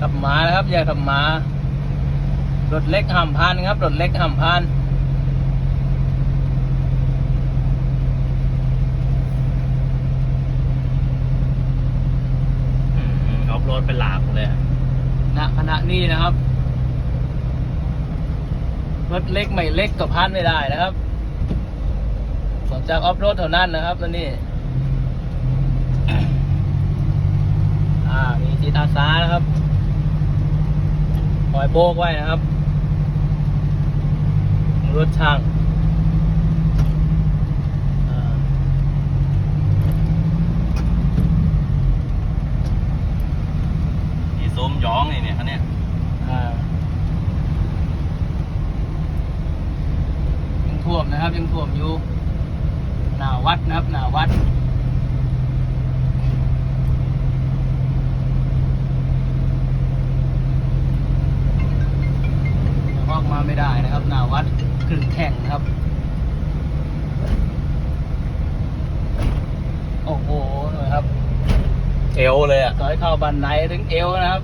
ขับมานะครับอย่าขับมารถเล็กห้ามพานครับรถเล็กห้ามพานอืมออฟโรดเป็นหลากเลยอะณขณะนี้นะครับรถเล็กไม่เล็กก็พานไม่ได้นะครับนอกจากออฟโรดเท่านั้นนะครับแล้วนี่ อ่า มีจิตอาสานะครับค อยโบกไว้นะครับ รถช่างอ่ามีซุ้มย้องนี่เนี่ยคันเนี้ยอ่ายังท่วมนะครับ ยังท่วมอยู่ หน้าวัดนะครับ หน้าวัด ออกมาไม่ได้นะครับหน้าวัดครึ่งแข่งนะครับ โอ้โหนะครับ เอวเลยอะซอยเข้าบันไดถึงเอวนะครับ